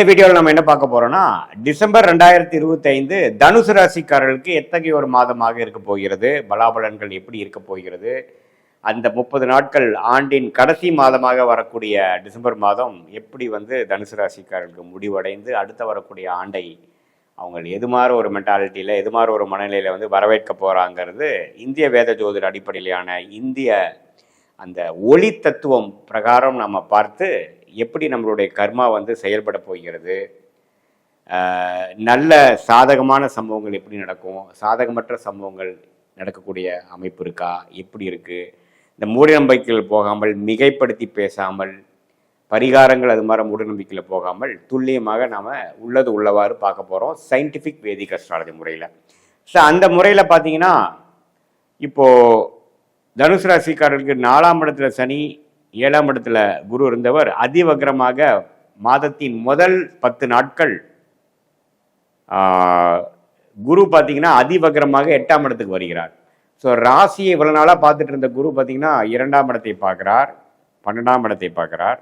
இந்த வீடியோவில் நம்ம என்ன பார்க்க போகிறோம்னா டிசம்பர் ரெண்டாயிரத்தி இருபத்தி ஐந்து தனுசு ராசிக்காரர்களுக்கு எத்தகைய ஒரு மாதமாக இருக்க போகிறது? பலாபலன்கள் எப்படி இருக்க போகிறது? அந்த முப்பது நாட்கள் ஆண்டின் கடைசி மாதமாக வரக்கூடிய டிசம்பர் மாதம் எப்படி வந்து தனுசு ராசிக்காரர்களுக்கு முடிவடைந்து அடுத்த வரக்கூடிய ஆண்டை அவங்க எது மாதிரி ஒரு மென்டாலிட்டியில் எது மாதிரி ஒரு மனநிலையில் வந்து வரவேற்க போகிறாங்கிறது இந்திய வேத ஜோதிட அடிப்படையிலான இந்திய அந்த ஒளி தத்துவம் பிரகாரம் நம்ம பார்த்து எப்படி நம்மளுடைய கர்மா வந்து செயல்பட போகிறது? நல்ல சாதகமான சம்பவங்கள் எப்படி நடக்கும்? சாதகமற்ற சம்பவங்கள் நடக்கக்கூடிய அமைப்பு இருக்கா? எப்படி இருக்குது இந்த மூடநம்பிக்கையில் போகாமல் மிகைப்படுத்தி பேசாமல் பரிகாரங்கள் அது மாதிரி மூடநம்பிக்கையில் போகாமல் துல்லியமாக நாம் உள்ளது உள்ளவாறு பார்க்க போகிறோம் சயின்டிஃபிக் வேதிக் அஸ்ட்ராலஜி முறையில். ஸோ அந்த முறையில் பார்த்தீங்கன்னா இப்போது தனுசு ராசிக்காரர்களுக்கு நாலாம் இடத்துல சனி ஏழாம் இடத்துல குரு இருந்தவர் அதிவக்ரமாக மாதத்தின் முதல் பத்து நாட்கள் குரு பார்த்தீங்கன்னா அதிவக்ரமாக எட்டாம் இடத்துக்கு வருகிறார். ஸோ ராசியை இவ்வளோ நாளாக பார்த்துட்டு இருந்த குரு பார்த்தீங்கன்னா இரண்டாம் இடத்தை பார்க்குறார் பன்னெண்டாம் இடத்தை பார்க்குறார்.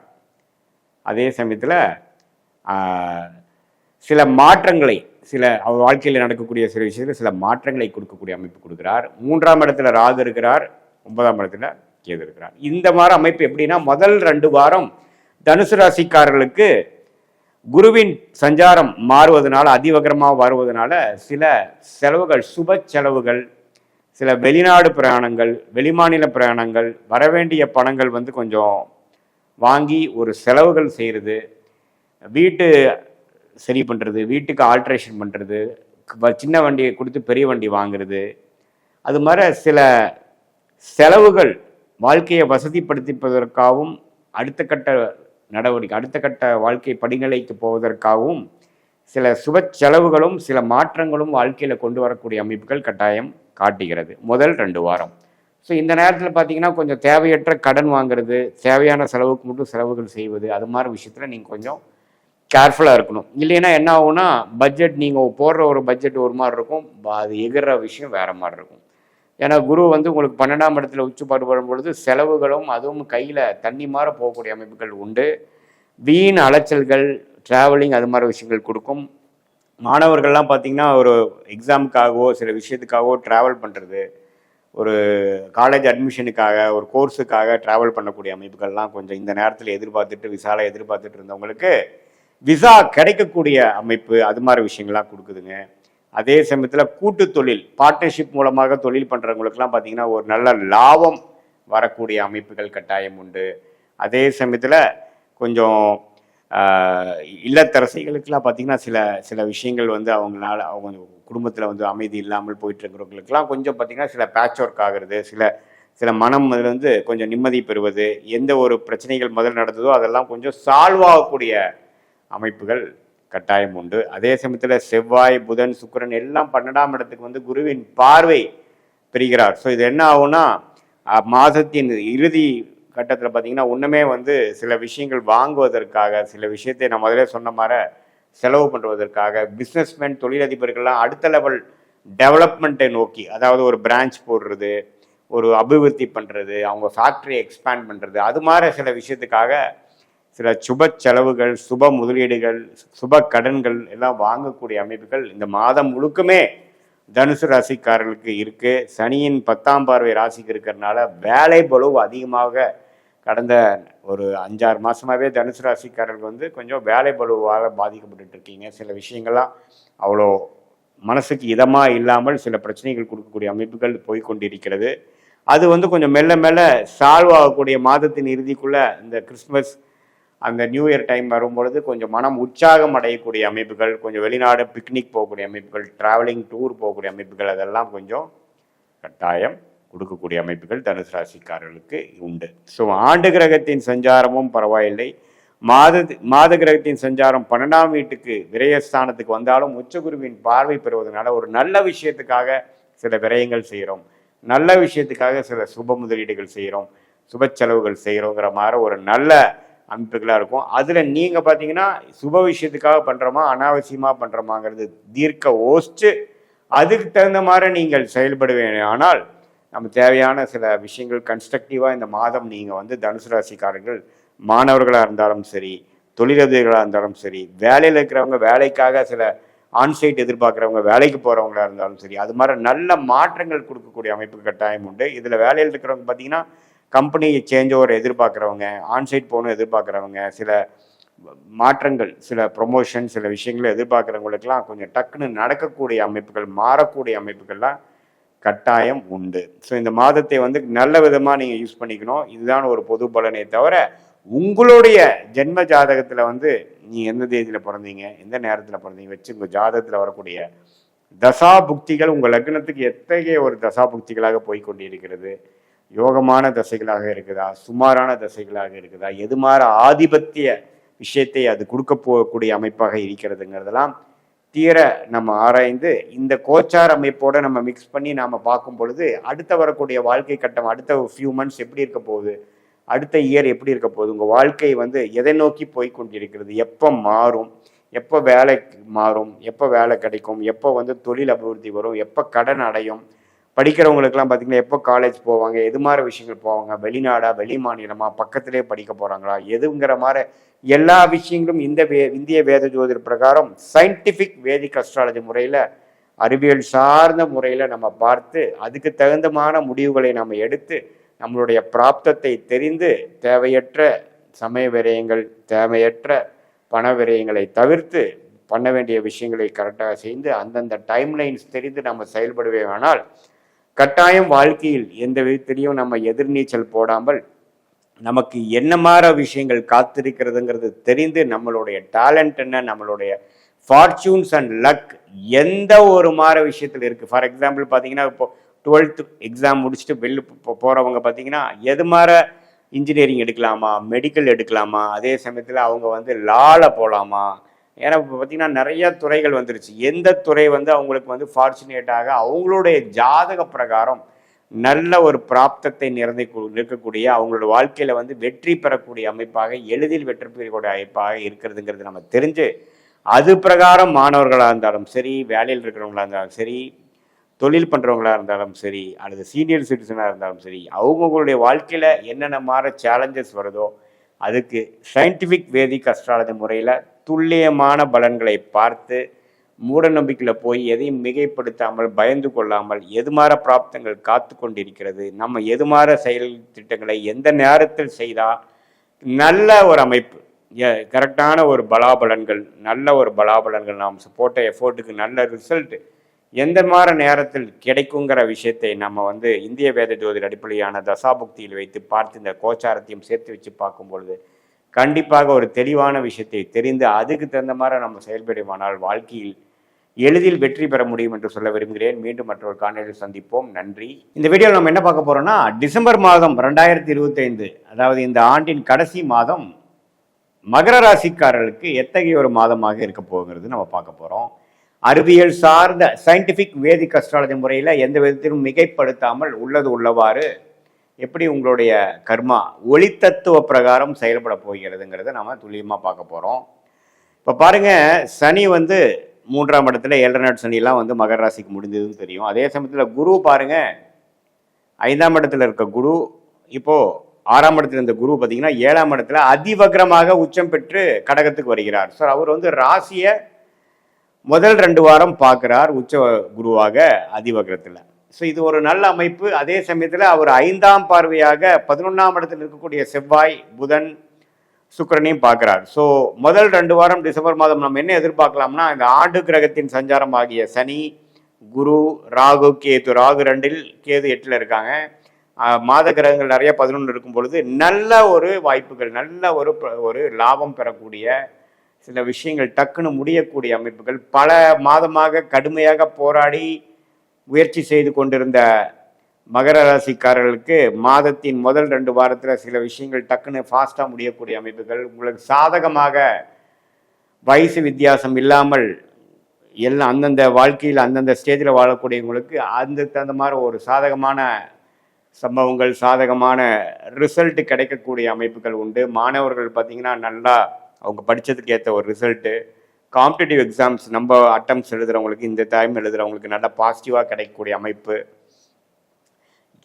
அதே சமயத்தில் சில மாற்றங்களை சில அவர் வாழ்க்கையில் நடக்கக்கூடிய சில விஷயத்தில் சில மாற்றங்களை கொடுக்கக்கூடிய அமைப்பு கொடுக்குறார். மூன்றாம் இடத்துல ராகு இருக்கிறார் ஒன்பதாம் இடத்துல கேது இருக்கிறார் இந்த மாதிரி அமைப்பு எப்படின்னா முதல் ரெண்டு வாரம் தனுசு ராசிக்காரர்களுக்கு குருவின் சஞ்சாரம் மாறுவதனால அதிவகரமாக வருவதனால சில செலவுகள் சுப செலவுகள் சில வெளிநாடு பிரயாணங்கள் வெளிமாநில பிரயாணங்கள் வரவேண்டிய பணங்கள் வந்து கொஞ்சம் வாங்கி ஒரு செலவுகள் செய்கிறது வீட்டு சரி பண்ணுறது வீட்டுக்கு ஆல்ட்ரேஷன் பண்ணுறது சின்ன வண்டியை கொடுத்து பெரிய வண்டி வாங்குறது அது மாதிரி சில செலவுகள் வாழ்க்கையை வசதிப்படுத்திப்பதற்காகவும் அடுத்த கட்ட நடவடிக்கை அடுத்த கட்ட வாழ்க்கை படிநிலைக்கு போவதற்காகவும் சில சுப செலவுகளும் சில மாற்றங்களும் வாழ்க்கையில் கொண்டு வரக்கூடிய அமைப்புகள் கட்டாயம் காட்டுகிறது. முதல் ரெண்டு வாரம். ஸோ இந்த நேரத்தில் பார்த்தீங்கன்னா கொஞ்சம் தேவையற்ற கடன் வாங்குறது தேவையான செலவுக்கு மட்டும் செலவுகள் செய்வது அது மாதிரி விஷயத்தில் நீங்கள் கொஞ்சம் கேர்ஃபுல்லாக இருக்கணும். இல்லைன்னா என்ன ஆகும்னா பட்ஜெட் நீங்கள் போடுற ஒரு பட்ஜெட் ஒரு மாதிரி இருக்கும் அது எகிற விஷயம் வேறு மாதிரி இருக்கும். ஏன்னா குரு வந்து உங்களுக்கு பன்னெண்டாம் இடத்துல உச்சுப்பாடு வரும் பொழுது செலவுகளும் அதுவும் கையில் தண்ணி மாற போகக்கூடிய அமைப்புகள் உண்டு. வீண் அலைச்சல்கள் ட்ராவலிங் அது மாதிரி விஷயங்கள் கொடுக்கும். மாணவர்கள்லாம் பார்த்திங்கன்னா ஒரு எக்ஸாமுக்காகவோ சில விஷயத்துக்காகவோ ட்ராவல் பண்ணுறது ஒரு காலேஜ் அட்மிஷனுக்காக ஒரு கோர்ஸுக்காக ட்ராவல் பண்ணக்கூடிய அமைப்புகள்லாம் கொஞ்சம் இந்த நேரத்தில் எதிர்பார்த்துட்டு விசாலை எதிர்பார்த்துட்டு இருந்தவங்களுக்கு விசா கிடைக்கக்கூடிய அமைப்பு அது மாதிரி விஷயங்கள்லாம் கொடுக்குதுங்க. அதே சமயத்தில் கூட்டு தொழில் பார்ட்னர்ஷிப் மூலமாக தொழில் பண்ணுறவங்களுக்குலாம் பார்த்தீங்கன்னா ஒரு நல்ல லாபம் வரக்கூடிய அமைப்புகள் கட்டாயம் உண்டு. அதே சமயத்தில் கொஞ்சம் இல்லத்தரசைகளுக்கெல்லாம் பார்த்திங்கன்னா பார்த்தீங்கன்னா சில சில விஷயங்கள் வந்து அவங்களால அவங்க குடும்பத்தில் வந்து அமைதி இல்லாமல் போயிட்டுருக்கிறவங்களுக்கெல்லாம் கொஞ்சம் பார்த்தீங்கன்னா சில பேட்ச் ஒர்க் ஆகுறது சில சில மனம் அதில் வந்து கொஞ்சம் நிம்மதி பெறுவது எந்த ஒரு பிரச்சனைகள் முதல் நடந்ததோ அதெல்லாம் கொஞ்சம் சால்வ் ஆகக்கூடிய அமைப்புகள் கட்டாயம் உண்டு. அதே சமயத்தில் செவ்வாய் புதன் சுக்கிரன் எல்லாம் பன்னெண்டாம் இடத்துக்கு வந்து குருவின் பார்வை பெறுகிறார் ஸோ இது என்ன ஆகும்னா மாதத்தின் இறுதி கட்டத்தில் பார்த்தீங்கன்னா ஒன்றுமே வந்து சில விஷயங்கள் வாங்குவதற்காக சில விஷயத்தை நான் முதல்ல சொன்ன மாதிரி செலவு பண்ணுவதற்காக பிஸ்னஸ்மேன் தொழிலதிபர்கள்லாம் அடுத்த லெவல் டெவலப்மெண்ட்டை நோக்கி அதாவது ஒரு பிரான்ச் போடுறது ஒரு அபிவிருத்தி பண்ணுறது அவங்க ஃபேக்ட்ரி எக்ஸ்பேண்ட் பண்ணுறது அது மாதிரி சில விஷயத்துக்காக சில சுப செலவுகள் சுப முதலீடுகள் சுப கடன்கள் எல்லாம் வாங்கக்கூடிய அமைப்புகள் இந்த மாதம் முழுக்குமே தனுசு ராசிக்காரர்களுக்கு இருக்கு. சனியின் பத்தாம் பார்வை ராசிக்கு இருக்கிறதுனால வேலை பலுவு அதிகமாக கடந்த ஒரு அஞ்சாறு மாசமாவே தனுசு ராசிக்காரர்கள் வந்து கொஞ்சம் வேலை பலுவாக பாதிக்கப்பட்டுட்டு இருக்கீங்க. சில விஷயங்கள்லாம் அவ்வளோ மனசுக்கு இதமா இல்லாமல் சில பிரச்சனைகள் கொடுக்கக்கூடிய அமைப்புகள் போய்கொண்டிருக்கிறது. அது வந்து கொஞ்சம் மெல்ல மெல்ல சால்வ் ஆகக்கூடிய மாதத்தின் இறுதிக்குள்ள இந்த கிறிஸ்மஸ் அந்த நியூ இயர் டைம் வரும்பொழுது கொஞ்சம் மனம் உற்சாகம் அடையக்கூடிய அமைப்புகள் கொஞ்சம் வெளிநாடு பிக்னிக் போகக்கூடிய அமைப்புகள் ட்ராவலிங் டூர் போகக்கூடிய அமைப்புகள் அதெல்லாம் கொஞ்சம் கட்டாயம் கொடுக்கக்கூடிய அமைப்புகள் தனுசு ராசிக்காரர்களுக்கு உண்டு. ஸோ ஆண்டு கிரகத்தின் சஞ்சாரமும் பரவாயில்லை. மாத மாத கிரகத்தின் சஞ்சாரம் பன்னெண்டாம் வீட்டுக்கு விரயஸ்தானத்துக்கு வந்தாலும் உச்சகுருவின் பார்வை பெறுவதனால ஒரு நல்ல விஷயத்துக்காக சில விரயங்கள் செய்கிறோம். நல்ல விஷயத்துக்காக சில சுப முதலீடுகள் செய்கிறோம். சுப செலவுகள் செய்கிறோங்கிற மாதிரி ஒரு நல்ல அமைப்புகளாக இருக்கும். அதில் நீங்கள் பார்த்தீங்கன்னா சுப விஷயத்துக்காக பண்ணுறோமா அனாவசியமாக பண்ணுறோமாங்கிறது தீர்க்க ஓசிச்சு அதுக்கு தகுந்த மாதிரி நீங்கள் செயல்படுவேன் ஆனால் நம்ம தேவையான சில விஷயங்கள் கன்ஸ்ட்ரக்டிவாக இந்த மாதம் நீங்கள் வந்து தனுசு ராசிக்காரர்கள் மாணவர்களாக இருந்தாலும் சரி தொழிலதிகளாக இருந்தாலும் சரி வேலையில் இருக்கிறவங்க வேலைக்காக சில ஆன்சைட் எதிர்பார்க்குறவங்க வேலைக்கு போகிறவங்களா இருந்தாலும் சரி அது மாதிரி நல்ல மாற்றங்கள் கொடுக்கக்கூடிய அமைப்பு கட்டாயம் உண்டு. இதில் வேலையில் இருக்கிறவங்க பார்த்தீங்கன்னா கம்பெனி சேஞ்ச் ஓவர் எதிர்பார்க்குறவங்க ஆன்சைட் போகணும் எதிர்பார்க்குறவங்க சில மாற்றங்கள் சில ப்ரொமோஷன் சில விஷயங்களை எதிர்பார்க்குறவங்களுக்கெல்லாம் கொஞ்சம் டக்குன்னு நடக்கக்கூடிய அமைப்புகள் மாறக்கூடிய அமைப்புகள்லாம் கட்டாயம் உண்டு. ஸோ இந்த மாதத்தை வந்து நல்ல விதமாக நீங்கள் யூஸ் பண்ணிக்கணும். இதுதான் ஒரு பொது பலனே தவிர உங்களுடைய ஜென்ம ஜாதகத்தில் வந்து நீ எந்த தேதியில் பிறந்தீங்க எந்த நேரத்தில் பிறந்தீங்க வச்சு உங்கள் ஜாதகத்தில் வரக்கூடிய தசா புக்திகள் உங்கள் லக்னத்துக்கு எத்தகைய ஒரு தசா புக்திகளாக போய் கொண்டிருக்கிறது யோகமான தசைகளாக இருக்குதா? சுமாரான தசைகளாக இருக்குதா? எது மாற ஆதிபத்திய விஷயத்தை அது கொடுக்க போகக்கூடிய அமைப்பாக இருக்கிறதுங்கிறதெல்லாம் தீர நம்ம ஆராய்ந்து இந்த கோச்சார் அமைப்போடு நம்ம மிக்ஸ் பண்ணி நாம் பார்க்கும் பொழுது அடுத்த வரக்கூடிய வாழ்க்கை கட்டம் அடுத்த ஃபியூ மந்த்ஸ் எப்படி இருக்க போகுது? அடுத்த இயர் எப்படி இருக்க போகுது? உங்கள் வாழ்க்கை வந்து எதை நோக்கி போய் கொண்டிருக்கிறது? எப்போ மாறும்? எப்போ வேலை மாறும்? எப்போ வேலை கிடைக்கும்? எப்போ வந்து தொழில் அபிவிருத்தி வரும்? எப்போ கடன் அடையும்? படிக்கிறவங்களுக்குலாம் பார்த்தீங்கன்னா எப்போ காலேஜ் போவாங்க எது மாதிரி விஷயங்கள் போவாங்க வெளிநாடா வெளி மாநிலமா பக்கத்திலே படிக்க போகிறாங்களா எதுங்கிற மாதிரி எல்லா விஷயங்களும் இந்த வே இந்திய வேத ஜோதிட பிரகாரம் சயின்டிஃபிக் வேதிக் அஸ்ட்ராலஜி முறையில் அறிவியல் சார்ந்த முறையில் நம்ம பார்த்து அதுக்கு தகுந்தமான முடிவுகளை நம்ம எடுத்து நம்மளுடைய பிராப்தத்தை தெரிந்து தேவையற்ற சமய விரயங்கள் தேவையற்ற பண விரயங்களை தவிர்த்து பண்ண வேண்டிய விஷயங்களை கரெக்டாக செய்து அந்தந்த டைம்லைன்ஸ் தெரிந்து நம்ம செயல்படுவேயானால் கட்டாயம் வாழ்க்கையில் எந்த விதத்திலையும் நம்ம எதிர்நீச்சல் போடாமல் நமக்கு என்ன மாதிரி விஷயங்கள் காத்திருக்கிறதுங்கிறது தெரிந்து நம்மளுடைய டேலண்ட் என்ன நம்மளுடைய ஃபார்ச்சூன்ஸ் அண்ட் லக் எந்த ஒரு மாற விஷயத்தில் இருக்குது ஃபார் எக்ஸாம்பிள் பார்த்தீங்கன்னா இப்போ டுவெல்த்து எக்ஸாம் முடிச்சுட்டு வெளில போகிறவங்க பார்த்தீங்கன்னா எது மாற இன்ஜினியரிங் எடுக்கலாமா மெடிக்கல் எடுக்கலாமா அதே சமயத்தில் அவங்க வந்து லாவில் போகலாமா ஏன்னா இப்போ பார்த்தீங்கன்னா நிறைய துறைகள் வந்துருச்சு. எந்த துறை வந்து அவங்களுக்கு வந்து ஃபார்ச்சுனேட்டாக அவங்களுடைய ஜாதக பிரகாரம் நல்ல ஒரு பிராப்தத்தை நிறைந்து இருக்கக்கூடிய அவங்களோட வாழ்க்கையில் வந்து வெற்றி பெறக்கூடிய அமைப்பாக எளிதில் வெற்றி பெறக்கூடிய அமைப்பாக இருக்கிறதுங்கிறது நம்ம தெரிஞ்சு அது பிரகாரம் மாணவர்களாக இருந்தாலும் சரி வேலையில் இருக்கிறவங்களா இருந்தாலும் சரி தொழில் பண்ணுறவங்களா இருந்தாலும் சரி அல்லது சீனியர் சிட்டிசனாக இருந்தாலும் சரி அவங்கவுங்களுடைய வாழ்க்கையில் என்னென்ன மாதிரி சேலஞ்சஸ் வருதோ அதுக்கு சயின்டிஃபிக் வேதிக் அஸ்ட்ராலஜி முறையில் துல்லியமான பலன்களை பார்த்து மூட நம்பிக்கையில் போய் எதையும் மிகைப்படுத்தாமல் பயந்து கொள்ளாமல் எது மாற பிராப்தங்கள் காத்து கொண்டிருக்கிறது நம்ம எது மாற செயல் திட்டங்களை எந்த நேரத்தில் செய்தால் நல்ல ஒரு அமைப்பு. கரெக்டான ஒரு பலாபலன்கள் நல்ல ஒரு பலாபலன்கள் நாம் போட்ட எஃபோர்ட்டுக்கு நல்ல ரிசல்ட் எந்த மாதிரி நேரத்தில் கிடைக்குங்கிற விஷயத்தை நம்ம வந்து இந்திய வேத ஜோதிட அடிப்படையான தசாபுக்தியில் வைத்து பார்த்து இந்த கோச்சாரத்தையும் சேர்த்து வச்சு பார்க்கும் பொழுது கண்டிப்பாக ஒரு தெளிவான விஷயத்தை தெரிந்து அதுக்கு தகுந்த மாதிரி நம்ம செயல்படுமானால் வாழ்க்கையில் எளிதில் வெற்றி பெற முடியும் என்று சொல்ல விரும்புகிறேன். மீண்டும் மற்றொரு காணொலியில் சந்திப்போம். நன்றி. இந்த வீடியோவில் நம்ம என்ன பார்க்க போறோம்னா டிசம்பர் மாதம் ரெண்டாயிரத்தி இருபத்தைந்து அதாவது இந்த ஆண்டின் கடைசி மாதம் மகர ராசிக்காரர்களுக்கு எத்தகைய ஒரு மாதமாக இருக்க போகிறது நம்ம பார்க்க போறோம். அறிவியல் சார்ந்த சயின்டிஃபிக் வேதிக் அஸ்ட்ராலஜி முறையில் எந்த விதத்திலும் மிகைப்படுத்தாமல் உள்ளது உள்ளவாறு எப்படி உங்களுடைய கர்மா ஒளி தத்துவ பிரகாரம் செயல்பட போகிறதுங்கிறத நம்ம துல்லியமாக பார்க்க போகிறோம் இப்போ பாருங்க சனி வந்து மூன்றாம் இடத்துல ஏழரை நாட் சனிலாம் வந்து மகர ராசிக்கு முடிஞ்சதுன்னு தெரியும். அதே சமயத்தில் குரு பாருங்க ஐந்தாம் இடத்துல இருக்க குரு இப்போது ஆறாம் இடத்துல இருந்த குரு பார்த்தீங்கன்னா ஏழாம் இடத்துல அதிவக்ரமாக உச்சம் பெற்று கடகத்துக்கு வருகிறார். சார் அவர் வந்து ராசியை முதல் ரெண்டு வாரம் பார்க்குறார் உச்ச குருவாக அதிவக்ரத்தில். ஸோ இது ஒரு நல்ல அமைப்பு. அதே சமயத்தில் அவர் ஐந்தாம் பார்வையாக பதினொன்றாம் இடத்தில் இருக்கக்கூடிய செவ்வாய் புதன் சுக்கரனையும் பார்க்குறார். ஸோ முதல் ரெண்டு வாரம் டிசம்பர் மாதம் நம்ம என்ன எதிர்பார்க்கலாம்னா இந்த ஆண்டு கிரகத்தின் சஞ்சாரம் ஆகிய சனி குரு ராகு கேது. ராகு ரெண்டில் கேது எட்டில் இருக்காங்க. மாத கிரகங்கள் நிறைய பதினொன்று இருக்கும் பொழுது நல்ல ஒரு வாய்ப்புகள் நல்ல ஒரு ப- ஒரு லாபம் பெறக்கூடிய சில விஷயங்கள் டக்குன்னு முடியக்கூடிய அமைப்புகள். பல மாதமாக கடுமையாக போராடி முயற்சி செய்து கொண்டிருந்த மகர ராசிக்காரர்களுக்கு மாதத்தின் முதல் ரெண்டு வாரத்தில் சில விஷயங்கள் டக்குன்னு ஃபாஸ்ட்டாக முடியக்கூடிய அமைப்புகள். உங்களுக்கு சாதகமாக வயசு வித்தியாசம் இல்லாமல் எல்லாம் அந்தந்த வாழ்க்கையில் அந்தந்த ஸ்டேஜில் வாழக்கூடியவங்களுக்கு அந்த தகுந்த மாதிரி ஒரு சாதகமான சம்பவங்கள் சாதகமான ரிசல்ட் கிடைக்கக்கூடிய அமைப்புகள் உண்டு. மாணவர்கள் பார்த்தீங்கன்னா நல்லா அவங்க படித்ததுக்கு ஏற்ற ஒரு ரிசல்ட்டு காம்படிட்டிவ் எக்ஸாம்ஸ் நம்ம அட்டம்ஸ் எழுதுகிறவங்களுக்கு இந்த டைம் எழுதுகிறவங்களுக்கு நல்லா பாசிட்டிவாக கிடைக்கக்கூடிய அமைப்பு.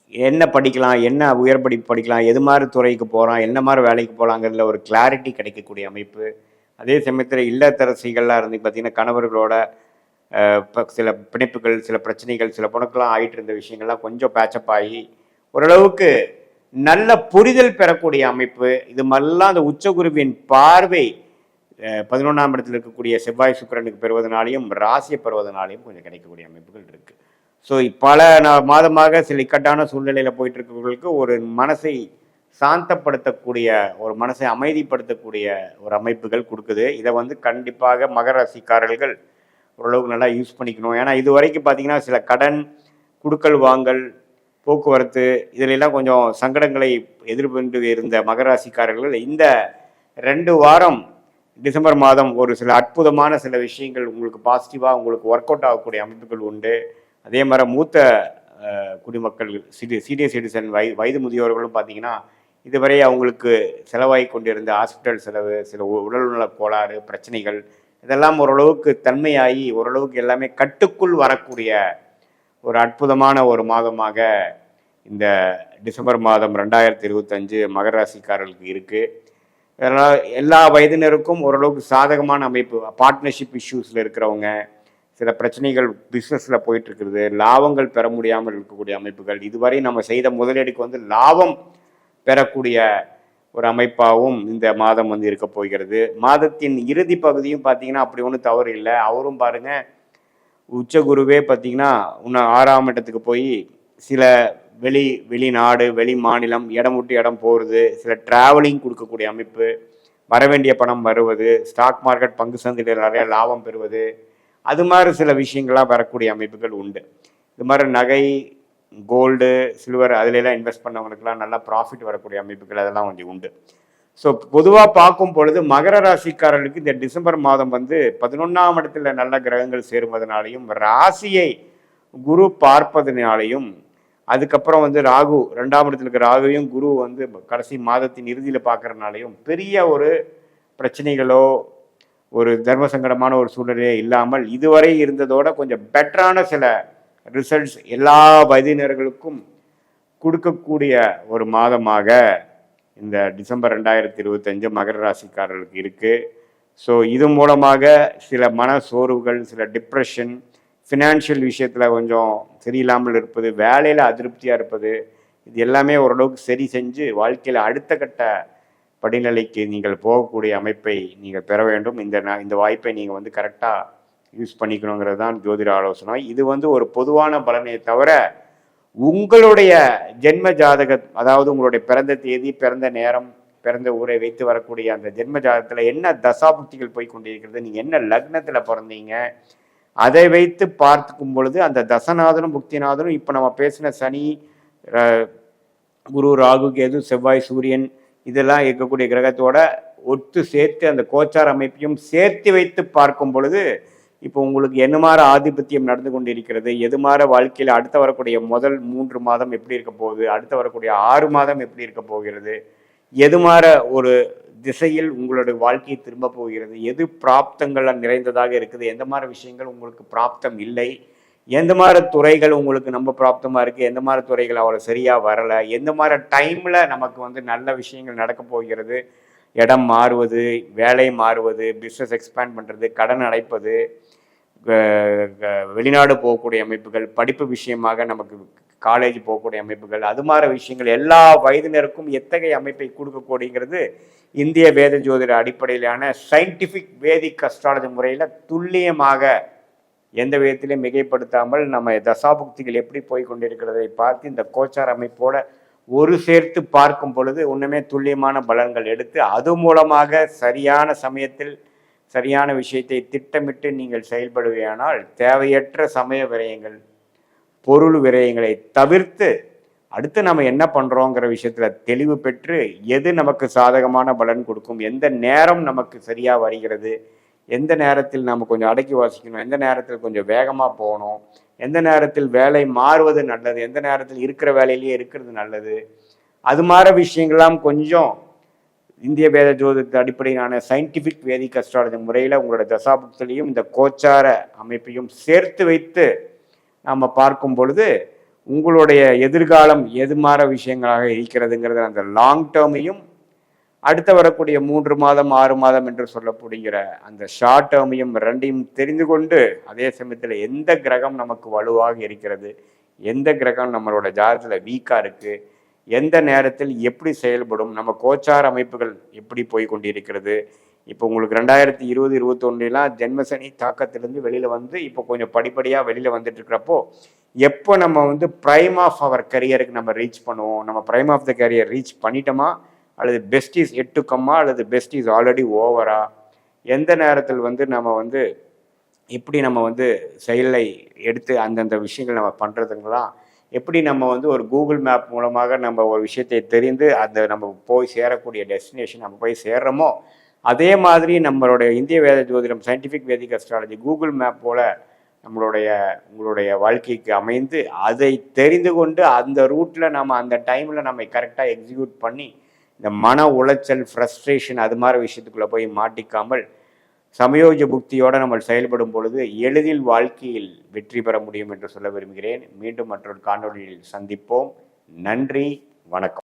என்ன படிக்கலாம் என்ன உயர் படிப்பு படிக்கலாம் எது மாதிரி துறைக்கு போகிறோம் என்ன மாதிரி வேலைக்கு போகலாங்கிறதுல ஒரு கிளாரிட்டி கிடைக்கக்கூடிய அமைப்பு. அதே சமயத்தில் இல்லத்தரசிகள்லாம் இருந்து பார்த்திங்கன்னா கணவர்களோட ப- சில பிணைப்புகள் சில பிரச்சனைகள் சில பொண்ணுக்கெல்லாம் ஆகிட்டு இருந்த விஷயங்கள்லாம் கொஞ்சம் பேச்சப் ஆகி ஓரளவுக்கு நல்ல புரிதல் பெறக்கூடிய அமைப்பு. இது மாதிரிலாம் அந்த உச்சகுருவின் பார்வை பதினொன்றாம் இடத்தில் இருக்கக்கூடிய செவ்வாய் சுக்கிரனுக்கு பெறுவதனாலையும் ராசியை பெறுவதனாலையும் கொஞ்சம் கிடைக்கக்கூடிய அமைப்புகள் இருக்கு. ஸோ பல நா- மாதமாக சில இக்கட்டான சூழ்நிலையில் போயிட்டு இருக்கவங்களுக்கு ஒரு மனசை சாந்தப்படுத்தக்கூடிய ஒரு மனசை அமைதிப்படுத்தக்கூடிய ஒரு அமைப்புகள் கொடுக்குது. இதை வந்து கண்டிப்பாக மகர ராசிக்காரர்கள் ஓரளவுக்கு நல்லா யூஸ் பண்ணிக்கணும். ஏன்னா இது வரைக்கும் பார்த்தீங்கன்னா சில கடன் குடுக்கல் வாங்கல் போக்குவரத்து இதிலெல்லாம் கொஞ்சம் சங்கடங்களை எதிர்கொண்டு இருந்த மகராசிக்காரர்கள் இந்த ரெண்டு வாரம் டிசம்பர் மாதம் ஒரு சில அற்புதமான சில விஷயங்கள் உங்களுக்கு பாசிட்டிவாக உங்களுக்கு ஒர்க் அவுட் ஆகக்கூடிய அமைப்புகள் உண்டு. அதே மாதிரி மூத்த குடிமக்கள் சிடி சீனியர் சிட்டிசன் வயது வயது முதியோர்களும் பார்த்தீங்கன்னா இதுவரை அவங்களுக்கு செலவாகி கொண்டிருந்த ஹாஸ்பிட்டல் செலவு சில உடல்நல கோளாறு பிரச்சனைகள் இதெல்லாம் ஓரளவுக்கு தன்மையாகி ஓரளவுக்கு எல்லாமே கட்டுக்குள் வரக்கூடிய ஒரு அற்புதமான ஒரு மாதமாக இந்த டிசம்பர் மாதம் ரெண்டாயிரத்தி இருபத்தஞ்சு மகர ராசிக்காரர்களுக்கு இருக்குது அதனால் எல்லா வயதினருக்கும் ஓரளவுக்கு சாதகமான அமைப்பு பார்ட்னர்ஷிப் இஷ்யூஸில் இருக்கிறவங்க சில பிரச்சனைகள் பிஸ்னஸில் போயிட்டுருக்குறது லாபங்கள் பெற முடியாமல் இருக்கக்கூடிய அமைப்புகள் இதுவரை நம்ம செய்த முதலீடுக்கு வந்து லாபம் பெறக்கூடிய ஒரு அமைப்பாகவும் இந்த மாதம் வந்து இருக்க போகிறது. மாதத்தின் இறுதி பகுதியும் பார்த்தீங்கன்னா அப்படி ஒன்றும் தவறு இல்லை. அவரும் பாருங்கள் உச்ச குருவே பார்த்தீங்கன்னா இன்னும் ஆறாம் இடத்துக்கு போய் சில வெளி வெளிநாடு வெளி மாநிலம் இடம் விட்டு இடம் போகிறது சில டிராவலிங் கொடுக்கக்கூடிய அமைப்பு வர வேண்டிய பணம் வருவது ஸ்டாக் மார்க்கெட் பங்கு சந்தையில் நிறைய லாபம் பெறுவது அது மாதிரி சில விஷயங்கள்லாம் வரக்கூடிய அமைப்புகள் உண்டு. இது மாதிரி நகை கோல்டு சில்வர் அதிலெல்லாம் இன்வெஸ்ட் பண்ணவங்களுக்குலாம் நல்லா ப்ராஃபிட் வரக்கூடிய அமைப்புகள் அதெல்லாம் கொஞ்சம் உண்டு. ஸோ பொதுவாக பார்க்கும் பொழுது மகர ராசிக்காரர்களுக்கு இந்த டிசம்பர் மாதம் வந்து பதினொன்றாம் இடத்துல நல்ல கிரகங்கள் சேருவதனாலையும் ராசியை குரு பார்ப்பதனாலையும் அதுக்கப்புறம் வந்து ராகு ரெண்டாம் இடத்துல இருக்க ராகுவையும் குரு வந்து கடைசி மாதத்தின் இறுதியில் பார்க்கறதுனாலையும் பெரிய ஒரு பிரச்சனைகளோ ஒரு தர்ம சங்கடமான ஒரு சூழ்நிலையே இல்லாமல் இதுவரை இருந்ததோட கொஞ்சம் பெட்டரான சில ரிசல்ட்ஸ் எல்லா வயதினர்களுக்கும் கொடுக்கக்கூடிய ஒரு மாதமாக இந்த டிசம்பர் ரெண்டாயிரத்தி இருபத்தஞ்சு மகர ராசிக்காரர்களுக்கு இருக்குது ஸோ இது மூலமாக சில மன சோர்வுகள் சில டிப்ரெஷன் ஃபினான்ஷியல் விஷயத்தில் கொஞ்சம் சரியில்லாமல் இருப்பது வேலையில் அதிருப்தியாக இருப்பது இது எல்லாமே ஓரளவுக்கு சரி செஞ்சு வாழ்க்கையில் அடுத்த கட்ட படிநிலைக்கு நீங்கள் போகக்கூடிய அமைப்பை நீங்கள் பெற வேண்டும். இந்த இந்த வாய்ப்பை நீங்கள் வந்து கரெக்டாக யூஸ் பண்ணிக்கணுங்கிறது தான் ஜோதிட ஆலோசனை. இது வந்து ஒரு பொதுவான பலனையை தவிர உங்களுடைய ஜென்ம ஜாதக அதாவது உங்களுடைய பிறந்த தேதி பிறந்த நேரம் பிறந்த ஊரை வைத்து வரக்கூடிய அந்த ஜென்ம ஜாதகத்தில் என்ன தசாபுக்திகள் போய் கொண்டிருக்கிறது நீங்கள் என்ன லக்னத்தில் பிறந்தீங்க அதை வைத்து பார்த்துக்கும் பொழுது அந்த தசநாதனும் புக்திநாதனும் இப்போ நம்ம பேசின சனி குரு ராகு கேது செவ்வாய் சூரியன் இதெல்லாம் இருக்கக்கூடிய கிரகத்தோட ஒத்து சேர்த்து அந்த கோச்சார் அமைப்பையும் சேர்த்து வைத்து பார்க்கும் பொழுது இப்போ உங்களுக்கு என்ன மாற ஆதிபத்தியம் நடந்து கொண்டிருக்கிறது? எது மாற வாழ்க்கையில் அடுத்து வரக்கூடிய முதல் மூன்று மாதம் எப்படி இருக்க போகுது? அடுத்து வரக்கூடிய ஆறு மாதம் எப்படி இருக்க போகிறது? எது மாற ஒரு திசையில் உங்களுடைய வாழ்க்கையை திரும்ப போகிறது? எது பிராப்தங்கள்லாம் நிறைந்ததாக இருக்குது? எந்த மாதிரி விஷயங்கள் உங்களுக்கு பிராப்தம் இல்லை? எந்த மாதிரி துறைகள் உங்களுக்கு நம்ம பிராப்தமாக இருக்குது எந்த மாதிரி துறைகள் அவ்வளோ சரியாக வரலை? எந்த மாதிரி டைமில் நமக்கு வந்து நல்ல விஷயங்கள் நடக்க போகிறது? இடம் மாறுவது வேலை மாறுவது பிஸ்னஸ் எக்ஸ்பேண்ட் பண்ணுறது கடன் அடைப்பது க- க- வெளிநாடு போகக்கூடிய அமைப்புகள் படிப்பு விஷயமாக நமக்கு காலேஜ் போகக்கூடிய அமைப்புகள் அது மாதிரி விஷயங்கள் எல்லா வயதினருக்கும் எத்தகைய அமைப்பை கொடுக்கக்கூடியங்கிறது இந்திய வேத ஜோதிட அடிப்படையிலான சயின்டிஃபிக் வேதிக் அஸ்ட்ராலஜி முறையில் துல்லியமாக எந்த விதத்திலையும் மிகைப்படுத்தாமல் நம்ம தசாபுக்திகள் எப்படி போய் கொண்டிருக்கிறதை பார்த்து இந்த கோச்சார் அமைப்போட ஒரு சேர்த்து பார்க்கும் பொழுது ஒன்றுமே துல்லியமான பலன்கள் எடுத்து அது மூலமாக சரியான சமயத்தில் சரியான விஷயத்தை திட்டமிட்டு நீங்கள் செயல்படுவேயானால் தேவையற்ற சமய விரயங்கள் பொருள் விரயங்களை தவிர்த்து அடுத்து நம்ம என்ன பண்ணுறோங்கிற விஷயத்தில் தெளிவு பெற்று எது நமக்கு சாதகமான பலன் கொடுக்கும் எந்த நேரம் நமக்கு சரியாக வருகிறது எந்த நேரத்தில் நாம் கொஞ்சம் அடக்கி வாசிக்கணும் எந்த நேரத்தில் கொஞ்சம் வேகமாக போகணும் எந்த நேரத்தில் வேலை மாறுவது நல்லது எந்த நேரத்தில் இருக்கிற வேலையிலேயே இருக்கிறது நல்லது. அது மாதிரி விஷயங்கள்லாம் கொஞ்சம் இந்திய வேத ஜோதிட அடிப்படையிலான சயின்டிஃபிக் வேதிக் அஸ்ட்ராலஜி முறையில் உங்களோட தசாபுக்திலையும் இந்த கோச்சார அமைப்பையும் சேர்த்து வைத்து நாம் பார்க்கும் பொழுது உங்களுடைய எதிர்காலம் எது மாற விஷயங்களாக இருக்கிறதுங்கிறது அந்த லாங் டேர்மையும் அடுத்து வரக்கூடிய மூன்று மாதம் ஆறு மாதம் என்று சொல்லப்படுகிற அந்த ஷார்ட் டேர்மையும் ரெண்டையும் தெரிந்து கொண்டு அதே சமயத்தில் எந்த கிரகம் நமக்கு வலுவாக இருக்கிறது எந்த கிரகம் நம்மளோட ஜாதத்தில் வீக்காக இருக்குது எந்த நேரத்தில் எப்படி செயல்படும் நம்ம கோச்சார அமைப்புகள் எப்படி போய் கொண்டிருக்கிறது இப்போ உங்களுக்கு ரெண்டாயிரத்தி இருபது இருபத்தொன்னுலாம் ஜென்மசனி தாக்கத்திலேருந்து வெளியில் வந்து இப்போ கொஞ்சம் படிப்படியாக வெளியில் வந்துட்டு இருக்கிறப்போ எப்போ நம்ம வந்து ப்ரைம் ஆஃப் அவர் கரியருக்கு நம்ம ரீச் பண்ணுவோம்? நம்ம prime of the career reach பண்ணிட்டோமா? அல்லது பெஸ்ட் இஸ் எட்டு கம்மா அல்லது பெஸ்ட் இஸ் ஆல்ரெடி ஓவரா எந்த நேரத்தில் வந்து நம்ம வந்து எப்படி நம்ம வந்து செயலை எடுத்து அந்தந்த விஷயங்கள் நம்ம பண்ணுறதுங்களாம் எப்படி நம்ம வந்து ஒரு கூகுள் மேப் மூலமாக நம்ம ஒரு விஷயத்தை தெரிந்து அந்த நம்ம போய் சேரக்கூடிய டெஸ்டினேஷன் நம்ம போய் சேர்றோமோ அதே மாதிரி நம்மளுடைய இந்திய வேத ஜோதிடம் scientific Vedic astrology Google map போல் நம்மளுடைய உங்களுடைய வாழ்க்கைக்கு அமைந்து அதை தெரிந்து கொண்டு அந்த ரூட்டில் நம்ம அந்த டைமில் நம்ம கரெக்டாக எக்ஸிக்யூட் பண்ணி இந்த மன உளைச்சல் ஃப்ரஸ்ட்ரேஷன் அது மாதிரி விஷயத்துக்குள்ளே போய் மாட்டிக்காமல் சமயோஜ புக்தியோடு நம்ம செயல்படும் பொழுது எளிதில் வாழ்க்கையில் வெற்றி பெற முடியும் என்று சொல்ல விரும்புகிறேன். மீண்டும் மற்றொரு காணொலியில் சந்திப்போம். நன்றி வணக்கம்.